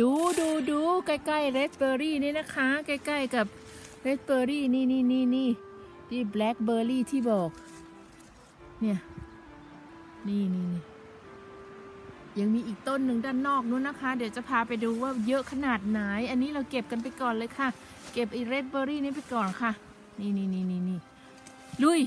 ดูดูดูใกล้ๆเรดเบอร์รี่นี่นะคะ ใกล้ๆกับเรดเบอร์รี่นี่นี่นี่นี่ที่แบล็คเบอร์รี่ที่บอก เนี่ยนี่นี่นี่ยังมีอีกต้นหนึ่งด้านนอกนู้นนะคะ เดี๋ยวจะพาไปดูว่าเยอะขนาดไหน อันนี้เราเก็บกันไปก่อนเลยค่ะ เก็บไอเรดเบอร์รี่นี่ไปก่อนค่ะ นี่นี่นี่นี่นี่ลุย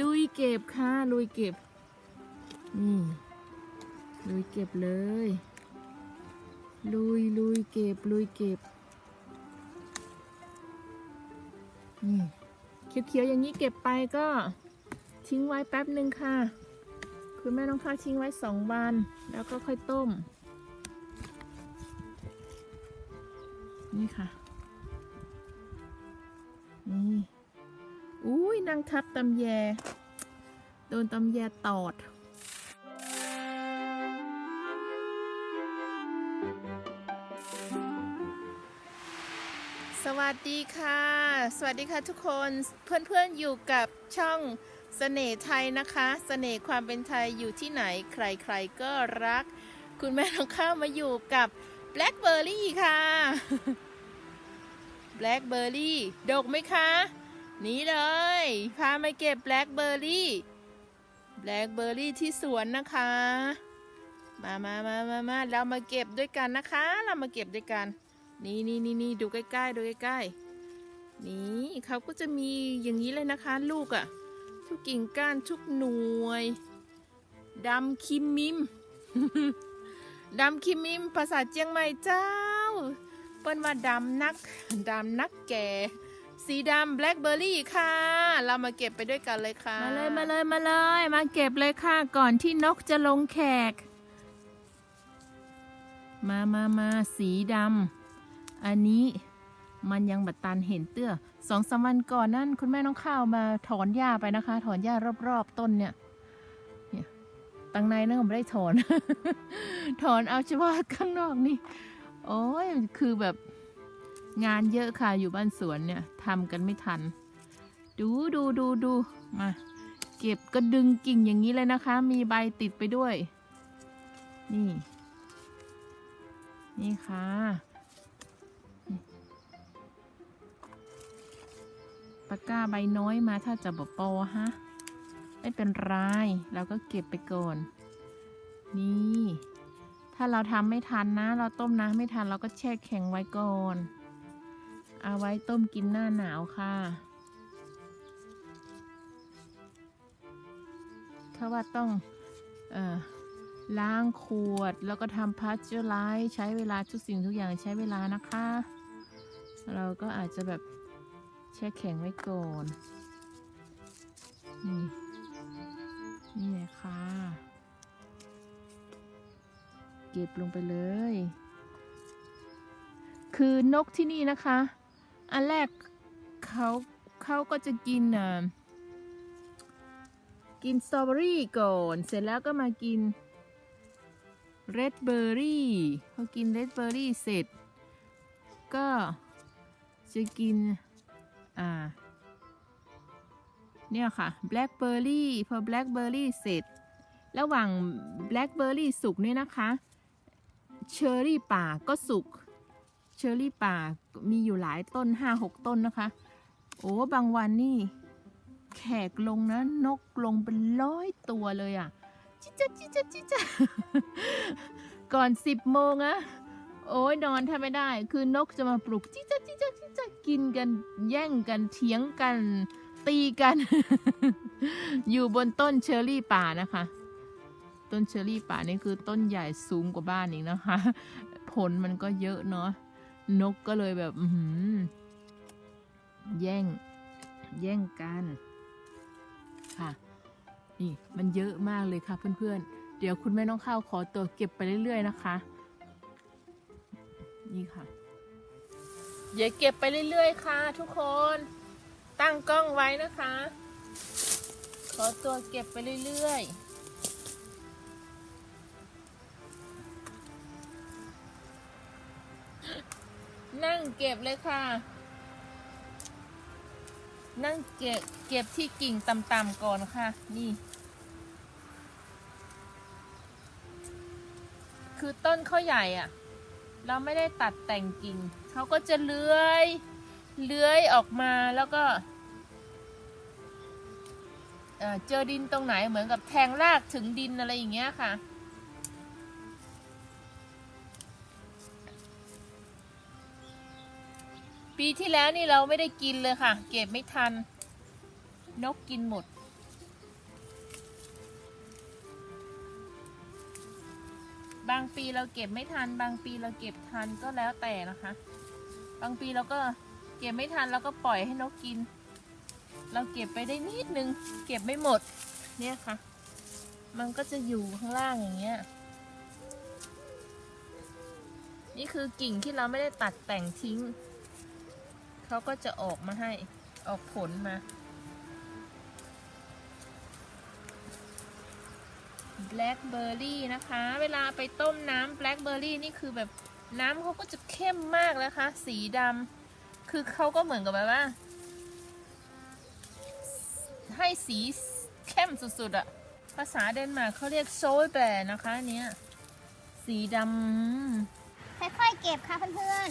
ลุยเก็บค่ะ ลุยเก็บ นี่ ลุยเก็บเลย ลุยลุยเก็บลุยเก็บนี่เขียวๆอย่างนี้เก็บไปก็ทิ้งไว้แป๊บหนึ่งค่ะ คุณแม่น้องข้าทิ้งไว้สองวัน แล้วก็ค่อยต้ม นี่ค่ะ นี่อุ้ยนางทับตำแย โดนตำแยตอด วัสดีค่ะ สวัสดีค่ะทุกคนเพื่อนๆอยู่กับช่องเสน่ห์ไทยนะคะเสน่ห์ความเป็นไทยอยู่ที่ไหนใครๆก็รัก คุณแม่น้องข้าวมาอยู่กับแบล็คเบอร์รี่ค่ะแบล็คเบอร์รี่ดกไหมคะนี่เลย พามาเก็บแบล็คเบอร์รี่แบล็คเบอร์รี่ที่สวนนะคะ มามามามามาเรามาเก็บด้วยกันนะคะ เรามาเก็บด้วยกัน นี่นี่นี่นี่ดูใกล้ๆดูใกล้ๆนี่เขาก็จะมีอย่างนี้เลยนะคะ ลูกอะ่ะ ทุกกิ่งก้านทุกหน่วยดำคิมมิมดำคิมมิมภาษาเจียงใหม่เจ้า เปิ้นว่าดำนักดำนักแก่สีดำแบล็คเบอร์รี่ค่ะ เรามาเก็บไปด้วยกันเลยค่ะ มาเลยมาเลยมาเลย มาเก็บเลยค่ะ ก่อนที่นกจะลงแขก มามามาสีดำ อันนี้มันยังบัดตันเห็นเตื้อสองสามวันก่อนนั่นคุณแม่น้องข้าวมาถอนหญ้าไปนะคะ ถอนหญ้ารอบๆต้นเนี่ยเนี่ยตังในนั่นก็ไม่ได้ถอน ถอนเอาเฉพาะข้างนอกนี่ โอ้ยคือแบบงานเยอะค่ะอยู่บ้านสวนเนี่ยทำกันไม่ทัน ดูดูดูดูมาเก็บก็ดึงกิ่งอย่างนี้เลยนะคะ มีใบติดไปด้วย นี่ นี่ค่ะ ปากกาใบน้อยมาถ้าจะบปอฮะ ไม่เป็นไรเราก็เก็บไปก่อน นี่ ถ้าเราทำไม่ทันนะ เราต้มน้ำไม่ทันเราก็แช่แข็งไว้ก่อน เอาไว้ต้มกินหน้าหนาวค่ะถ้าว่าต้องเอ่อล้างขวดแล้วก็ทำพัชเจอร์ไลท์ใช้เวลาทุกสิ่งทุกอย่างใช้เวลานะคะ เราก็อาจจะแบบ แช่แข็งไว้ก่อน นี่ นี่แหละค่ะ เก็บลงไปเลย คือนกที่นี่นะคะ อันแรกเขาเขาก็จะกินอะกินสตรอเบอรี่ก่อน เสร็จแล้วก็มากินเรดเบอร์รี่พอกินเรดเบอร์รี่เสร็จ ก็จะกิน อ่า เนี่ยค่ะแบล็คเบอร์รี่พอแบล็คเบอร์รี่เสร็จ ระหว่างแบล็คเบอร์รี่สุกเนี่ยนะคะเชอร์รี่ป่าก็สุกเชอร์รี่ป่ามีอยู่หลายต้นห้าหกต้นนะคะ โอ้บางวันนี่ แขกลงนะนกลงเป็นร้อยตัวเลยอะ่ะ จิจ๊ะจิจ๊ะจิจ๊ะก่อนสิบโมงอะ โอ้ยนอนแทบไม่ได้ คือนกจะมาปลุกจิจ๊ะจิจ๊ะจิจ๊ะกินกันแย่งกันเถียงกัน ตีกัน อยู่บนต้นเชอร์รี่ป่านะคะ ต้นเชอร์รี่ป่านี่คือต้นใหญ่สูงกว่าบ้านอีกนะคะ ผลมันก็เยอะเนาะนกก็เลยแบบหือแย่ง แย่งกันค่ะ นี่มันเยอะมากเลยค่ะเพื่อนๆเดี๋ยวคุณแม่น้องข้าวขอตัวเก็บไปเรื่อยๆนะคะ นี่ค่ะอย่าเก็บไปเรื่อยๆ ค่ะทุกคนตั้งกล้องไว้นะคะ ขอตัวเก็บไปเรื่อยๆนั่งเก็บเลยค่ะ นั่งเก็บเก็บที่กิ่งต่ำๆก่อนค่ะ นี่ คือต้นเขาใหญ่อะ เราไม่ได้ตัดแต่งกิ่งเขาก็จะเลื้อยเลื้อยออกมาแล้วก็เเจอดินตรงไหนเหมือนกับแทงรากถึงดินอะไรอย่างเงี้ยค่ะ ปีที่แล้วนี่เราไม่ได้กินเลยค่ะ เก็บไม่ทัน นกกินหมด บางปีเราเก็บไม่ทัน บางปีเราเก็บทันก็แล้วแต่นะคะ บางปีเราก็เก็บไม่ทันเราก็ปล่อยให้นกกิน เราเก็บไปได้นิดนึง เก็บไม่หมด เนี่ยค่ะ มันก็จะอยู่ข้างล่างอย่างเงี้ย นี่คือกิ่งที่เราไม่ได้ตัดแต่งทิ้ง เขาก็จะออกมาให้ ออกผลมา แบล็คเบอร์รี่นะคะ เวลาไปต้มน้ำแบล็คเบอร์รี่นี่คือแบบน้ำเขาก็จะเข้มมากนะคะ สีดำคือเขาก็เหมือนกับแบบว่า ให้สีเข้มสุดๆอะภาษาเดนมาร์กเขาเรียกโซยแบร์นะคะเนี้ยสีดำค่อยๆเก็บค่ะเพื่อน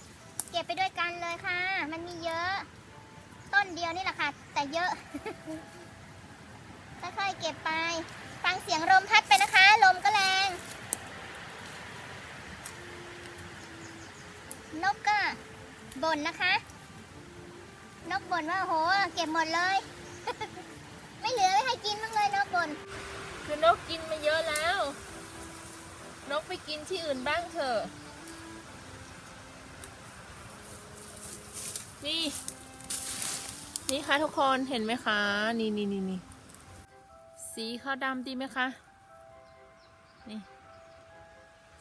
ๆ เก็บไปด้วยกันเลยค่ะ มันมีเยอะ ต้นเดียวนี่แหละค่ะ แต่เยอะ ค่อยๆเก็บไป ฟังเสียงลมพัดไปนะคะ ลมก็แรง นกก็บ่นนะคะ นกบ่นว่าโห เก็บหมดเลย ไม่เหลือไว้ให้กินบ้างเลยนกบ่นคือนกกินมาเยอะแล้ว นกไปกินที่อื่นบ้างเถอะนี่ นี่ค่ะทุกคนเห็นไหมคะ นี่นี่นี่นี่ สีขาวดำดีไหมคะ นี่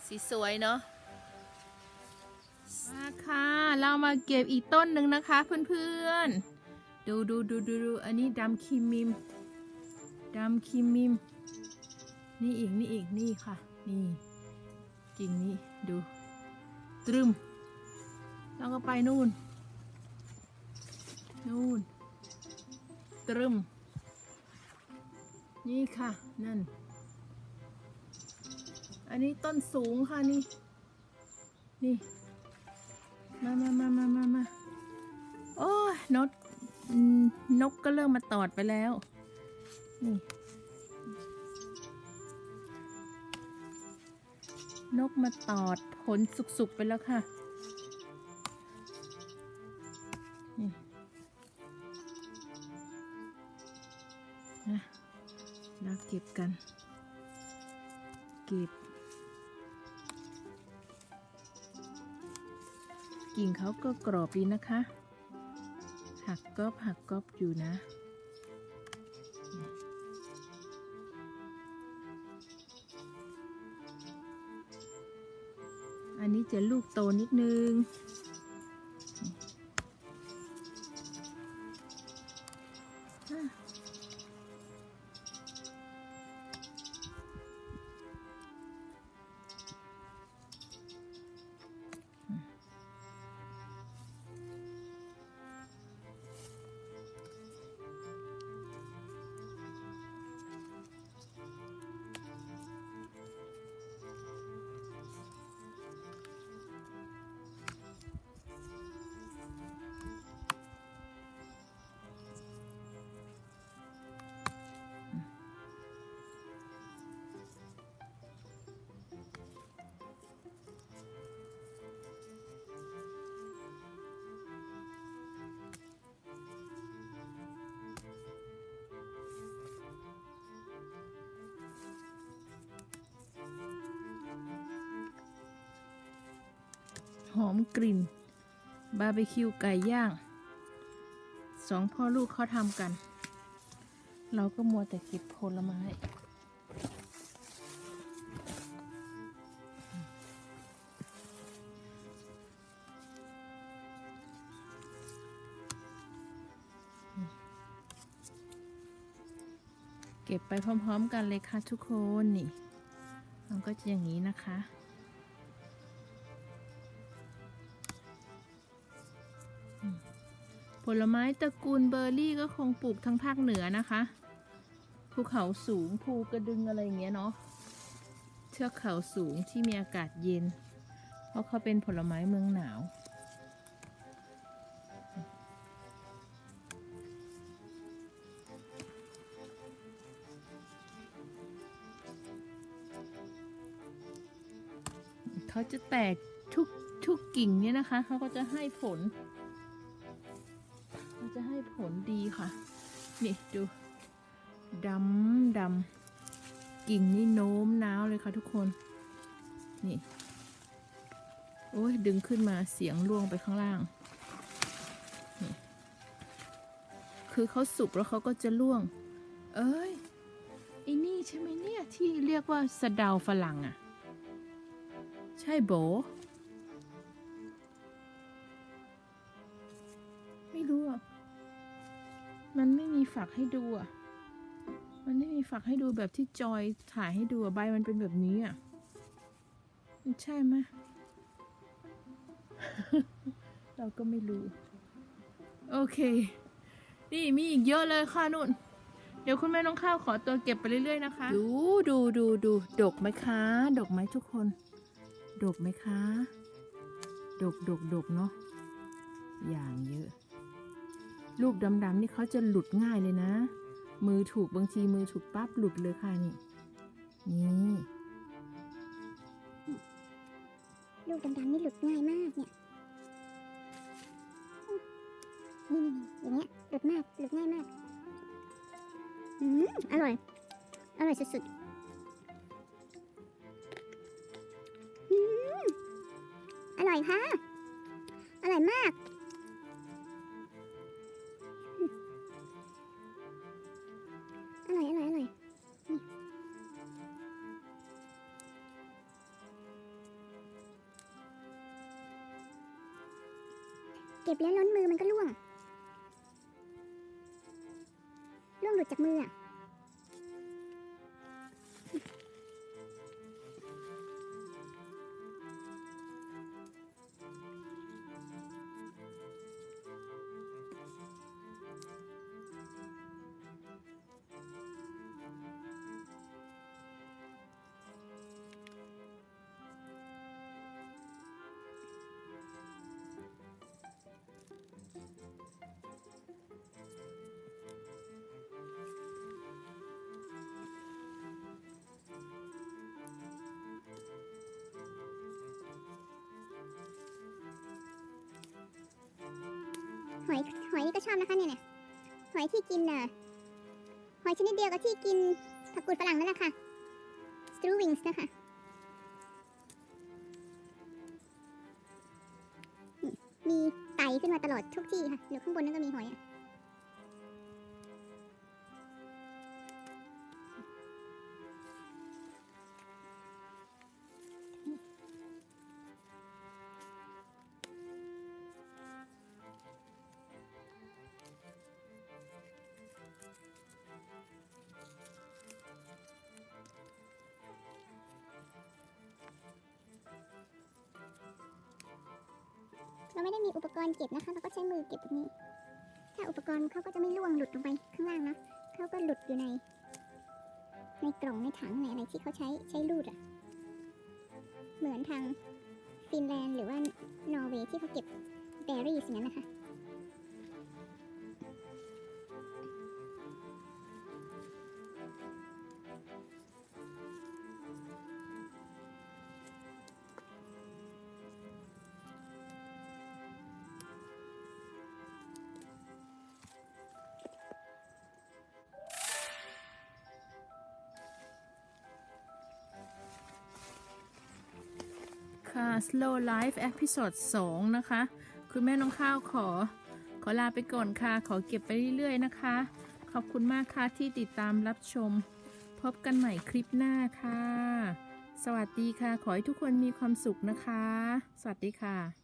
สีสวยเนาะมาค่ะ เรามาเก็บอีกต้นหนึ่งนะคะเพื่อนๆ ดูดูดูดูดูอันนี้ดำคิมมิมดำคิมมิม นี่อีกนี่อีกนี่ค่ะ นี่กิ่งนี้ดู ตรึม แล้วก็ไปนู่น นู่น ตรึม นี่ค่ะ นั่น อันนี้ต้นสูงค่ะนี่ นี่ มามามามามามาโอ้ยนกนกก็เริ่มมาตอดไปแล้ว นี่ นกมาตอดผลสุกๆไปแล้วค่ะ เก็บกัน เก็บ กิ่งเขาก็กรอบดีนะคะ หักกอบหักกอบอยู่นะอันนี้จะลูกโตนิดนึง หอมกลิ่น บาร์บีคิวไก่ย่างสองพ่อลูกเขาทำกัน เราก็มัวแต่เก็บผลไม้เก็บไปพร้อมๆกันเลยค่ะทุกคนนี่ มันก็จะอย่างนี้นะคะ ผลไม้ตระกูลเบอร์รี่ก็คงปลูกทั้งภาคเหนือนะคะภูเขาสูงภูกระดึงอะไรอย่างเงี้ยเนาะเทือกเขาสูงที่มีอากาศเย็น เพราะเขาเป็นผลไม้เมืองหนาว เขาจะแตกทุกทุกกิ่งเนี่ยนะคะ เขาก็จะให้ผล จะให้ผลดีค่ะ นี่ดูดำดำกิ่งนี่โน้มน้าวเลยค่ะทุกคน นี่ โอ้ยดึงขึ้นมาเสียงล่วงไปข้างล่าง คือเขาสุกแล้วเขาก็จะล่วง เอ้ยไอ้นี่ใช่ไหมเนี่ยที่เรียกว่าสะเดาฝรั่งอะ ใช่โบ ฝักให้ดูอะ มันไม่มีฝักให้ดูแบบที่จอยถ่ายให้ดูอะ ใบมันเป็นแบบนี้อะ มันใช่ไหมเราก็ไม่รู้ โอเค นี่มีอีกเยอะเลยค่ะนุ่น เดี๋ยวคุณแม่น้องข้าวขอตัวเก็บไปเรื่อยๆนะคะ ดูดูดูดูดกไหมคะ ดกไหมทุกคน ดกไหมคะ ดกดกดกเนาะ อย่างเยอะ ลูกดำๆนี่เขาจะหลุดง่ายเลยนะ มือถูกบางทีมือถูกปั๊บหลุดเลยค่ะนี่ นี่ลูกดำๆนี่หลุดง่ายมากเนี่ยนี่นี่อย่างเงี้ยหลุดมากหลุดง่ายมากอืมอร่อย อร่อยสุดๆอืมอร่อยค่ะ เก็บแล้วล้นมือมันก็ล่วง ล่วงหลุดจากมืออะ หอยหอยนี่ก็ชอบนะคะเนี่ยเนี่ยหอยที่กินน่ะหอยชนิดเดียวกับที่กินผักกูดฝรั่งนั่นแหละค่ะสตรูวิงส์นะคะมีไต่ขึ้นมาตลอดทุกที่ค่ะหรือข้างบนนั่นก็มีหอยอะ ไม่ได้มีอุปกรณ์เก็บนะคะ เราก็ใช้มือเก็บแบบนี้ ถ้าอุปกรณ์เขาก็จะไม่ล่วงหลุดลงไปข้างล่างนะเขาก็หลุดอยู่ใน ในกล่องในถังในอะไรที่เขาใช้ใช้รูดอะเหมือนทางฟินแลนด์หรือว่านอร์เวย์ที่เขาเก็บเบอร์รี่สิ่งนั้นนะคะ Slow Life Episode 2 นะคะ คุณแม่น้องข้าวขอ ขอลาไปก่อนค่ะ ขอเก็บไปเรื่อยๆนะคะ ขอบคุณมากค่ะที่ติดตามรับชม พบกันใหม่คลิปหน้าค่ะ สวัสดีค่ะ ขอให้ทุกคนมีความสุขนะคะ สวัสดีค่ะ